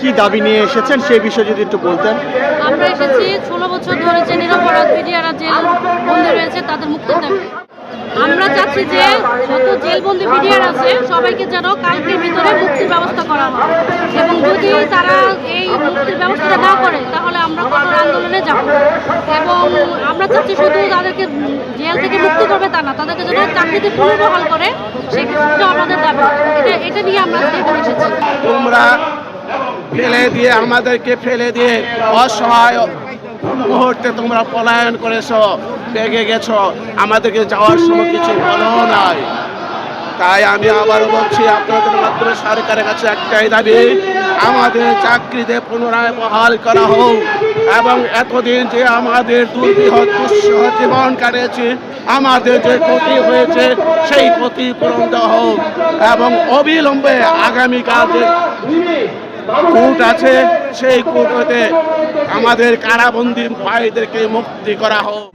কি দাবি নিয়ে এসেছেন সেই বিষয়ে যদি একটু বলতেন। আমরা এসেছি ষোলো বছর ধরে যে নিরপরাধ মিডিয়ারা জেল বন্দী রয়েছে তাদের মুক্তির দাবি আমরা চাচ্ছি যে যত জেলবন্দি মিডিয়ার আছে সবাইকে যেন কালকের ভিতরে মুক্তির ব্যবস্থা করা হয়। এবং যদি তারা এই মুক্তির ব্যবস্থাটা না করে তাহলে আমরা কঠোর আন্দোলনে যাব। এবং আমরা চাচ্ছি শুধু তাদেরকে জেল থেকে মুক্তি করবে তা না তাদেরকে যেন চাকরিতে পুনর্বহাল করে সেক্ষেত্রে আমাদের দাবি। এটা এটা নিয়ে আমরা এখানে এসেছি। তোমরা ফেলে দিয়ে, আমাদেরকে ফেলে দিয়ে অসহায় মুহূর্তে তোমরা পলায়ন করেছ, বেগে গেছ, আমাদেরকে যাওয়ার সময় কিছু বলো নাই। তাই আমি আবারও বলছি, আপনাদের মাধ্যমে সরকারের কাছে একটাই দাবি, আমাদের চাকরিতে পুনরায় বহাল করা হোক। এবং এতদিন যে আমাদের দুর্বিহ দুঃসহ জীবন কাটিয়েছি, আমাদের যে ক্ষতি হয়েছে, সেই ক্ষতি পূরণ হোক। এবং অবিলম্বে আগামীকাল কোর্ট আছে সেই কোর্ট হতে আমাদের কারাবন্দী ভাইদেরকে মুক্তি করা হোক।